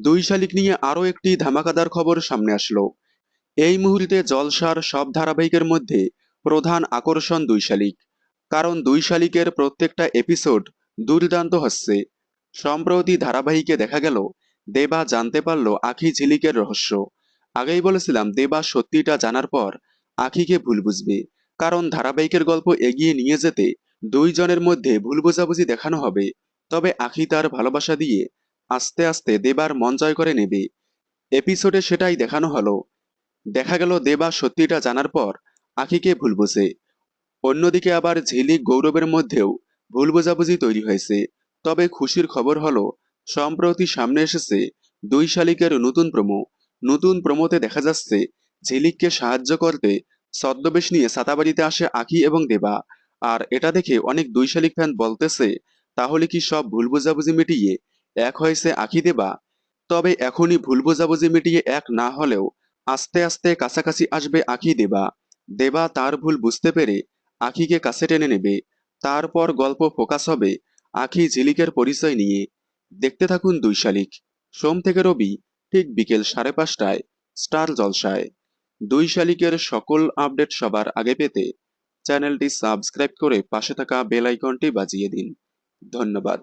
দুই শালিক নিয়ে আরও একটি ধামাকাদার খবর সামনে আসলো। এই মুহূর্তে জলসার সব ধারাবাহিকের মধ্যে প্রধান আকর্ষণ দুই শালিক, কারণ দুই শালিকের প্রত্যেকটা এপিসোড দুর্দান্ত হচ্ছে। সম্প্রতি ধারাবাহিকে দেখা গেল, দেবা জানতে পারল আখি ঝিলিকের রহস্য। আগেই বলেছিলাম, দেবা সত্যিটা জানার পর আখিকে ভুল বুঝবে, কারণ ধারাবাহিকের গল্প এগিয়ে নিয়ে যেতে দুইজনের মধ্যে ভুল বোঝাবুঝি দেখানো হবে। তবে আখি তার ভালোবাসা দিয়ে আস্তে আস্তে দেবার মন জয় করে নেবে। এপিসোডে সেটাই দেখানো হলো। দেখা গেল দেবা সত্যিটা জানার পর আখিকে ভুল বোঝে। অন্যদিকে আবার ঝিলিক গৌরবের মধ্যেও ভুল বোঝাবুঝি তৈরি হয়েছে। তবে খুশির খবর হলো, সম্প্রতি সামনে এসেছে দুই শালিকের নতুন প্রমো। নতুন প্রমোতে দেখা যাচ্ছে, ঝিলিককে সাহায্য করতে ছদ্মবেশ নিয়ে সাতাবাড়িতে আসে আখি এবং দেবা। আর এটা দেখে অনেক দুই শালিক ফ্যান বলতেছে, তাহলে কি সব ভুল বোঝাবুঝি মিটিয়ে এক হয়েছে আখি দেবা। তবে এখনই ভুল বোঝাবুঝি মিটিয়ে এক না হলেও আস্তে আস্তে কাছাকাছি আসবে আঁকি দেবা। দেবা তার ভুল বুঝতে পেরে আখিকে কাছে টেনে নেবে। তারপর গল্প ফোকাস হবে আখি ঝিলিকের পরিচয় নিয়ে। দেখতে থাকুন দুই শালিক। সোম থেকে রবি, ঠিক বিকেল সাড়ে পাঁচটায়, স্টার জলসায়। দুই শালিকের সকল আপডেট সবার আগে পেতে চ্যানেলটি সাবস্ক্রাইব করে পাশে থাকা বেল আইকনটি বাজিয়ে দিন। ধন্যবাদ।